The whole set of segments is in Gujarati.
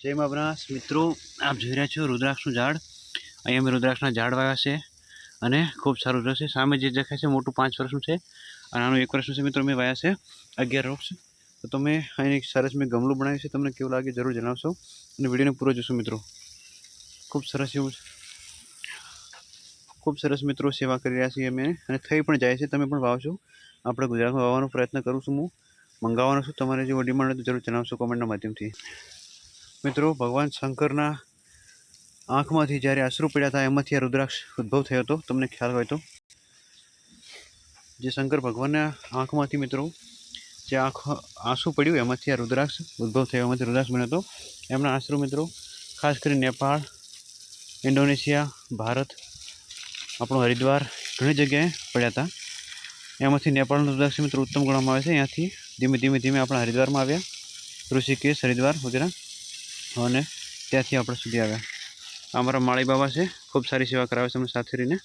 જય મહારાજ મિત્રો, આપ જોઈ રહ્યા છો રુદ્રાક્ષનું ઝાડ. અહીંયા અમે રુદ્રાક્ષના ઝાડ વાવ્યા છે અને ખૂબ સારું રહેશે સામે જે દેખાય છે મોટું પાંચ વર્ષનું છે અને આનું એક વર્ષનું છે મિત્રો મેં વાયા છે અગિયાર વૃક્ષ. તો તમે અહીં સરસ મેં ગમલું બનાવ્યું છે. તમને કેવું લાગે જરૂર જણાવશો અને વિડીયોને પૂરો જોશો મિત્રો. ખૂબ સરસ એવું ખૂબ સરસ મિત્રો સેવા કરી રહ્યા છીએ અમે અને થઈ પણ જાય છે. તમે પણ વાવશો. આપણે ગુજરાતમાં વાવવાનો પ્રયત્ન કરું છું હું. મંગાવવાનો છું. તમારે જેવો ડિમાન્ડ હોય તો જરૂર જણાવશો કોમેન્ટના માધ્યમથી. મિત્રો, ભગવાન શંકરના આંખમાંથી જ્યારે અશ્રુ પડ્યા હતા એમાંથી આ રુદ્રાક્ષ ઉદ્ભવ થયો હતો. તમને ખ્યાલ હોય તો. જે શંકર ભગવાનના આંખમાંથી મિત્રો, જે આંખ, આંસુ પડ્યું, એમાંથી આ રુદ્રાક્ષ ઉદ્ભવ થયો, એમાંથી રુદ્રાક્ષ બન્યો હતો. એમના આશરો મિત્રો, ખાસ કરી નેપાળ, ઇન્ડોનેશિયા, ભારત, આપણું હરિદ્વાર, ઘણી જગ્યાએ પડ્યા હતા. એમાંથી નેપાળનું રુદ્રાક્ષ મિત્રો ઉત્તમ ગણવામાં આવે છે. અહીંયાથી ધીમે ધીમે ધીમે આપણા હરિદ્વારમાં આવ્યા. ઋષિકેશ, હરિદ્વાર વગેરે. અને ત્યાંથી આપણે સુધી આવ્યા. અમારા માળી બાબા છે, ખૂબ સારી સેવા કરાવે છે અમને સાથે રહીને.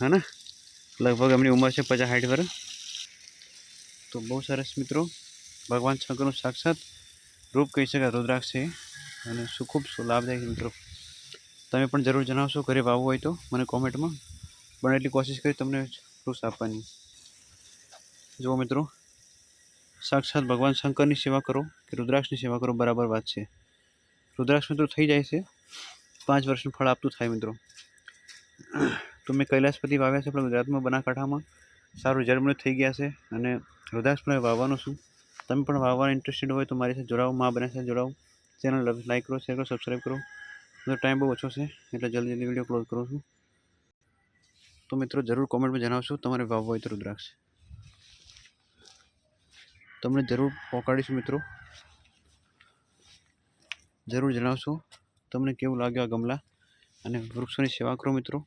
હા ને? લગભગ એમની ઉંમર છે પચાસ સાઠ વર્ષ તો બહુ સરસ મિત્રો, ભગવાન શંકરનું સાક્ષાત રૂપ કહી શકાય, રુદ્રાક્ષ છે અને શું ખૂબ લાભદાયક મિત્રો. તમે પણ જરૂર જણાવશો, ઘરે વાવવું હોય તો મને કોમેન્ટમાં. બને એટલી કોશિશ કરી તમને વૃક્ષ આપવાની. જુઓ મિત્રો, સાક્ષાત ભગવાન શંકરની સેવા કરો કે રુદ્રાક્ષની સેવા કરો, બરાબર વાત છે. રુદ્રાક્ષ મિત્રો થઈ જાય છે. પાંચ વર્ષનું ફળ આપતું થાય મિત્રો. તો મેં કૈલાસપતિ વાવ્યા છે આપણા ગુજરાતમાં બનાકાંઠામાં સારું રિઝલ્ટ થઈ ગયા છે અને રુદ્રાક્ષ પણ વાવવાનો છું. તમે પણ વાવવા ઇન્ટરેસ્ટેડ હોય તો મારી સાથે જોડાવો મા બને સાથે જોડાવો ચેનલ લાઈક કરો શેર કરો સબસ્ક્રાઈબ કરો. મિત્રો ટાઈમ બહુ ઓછો છે, એટલે જલ્દી જલ્દી વીડિયો ક્લોઝ કરું છું. તો મિત્રો જરૂર કોમેન્ટમાં જણાવશો, તમારે વાવવો હોય તો રુદ્રાક્ષ. તમને જરૂર પહોંચાડીશું મિત્રો. જરૂર જણાવશો. તમને કેવું લાગ્યું આ ગમલા? અને વૃક્ષોની સેવા કરો મિત્રો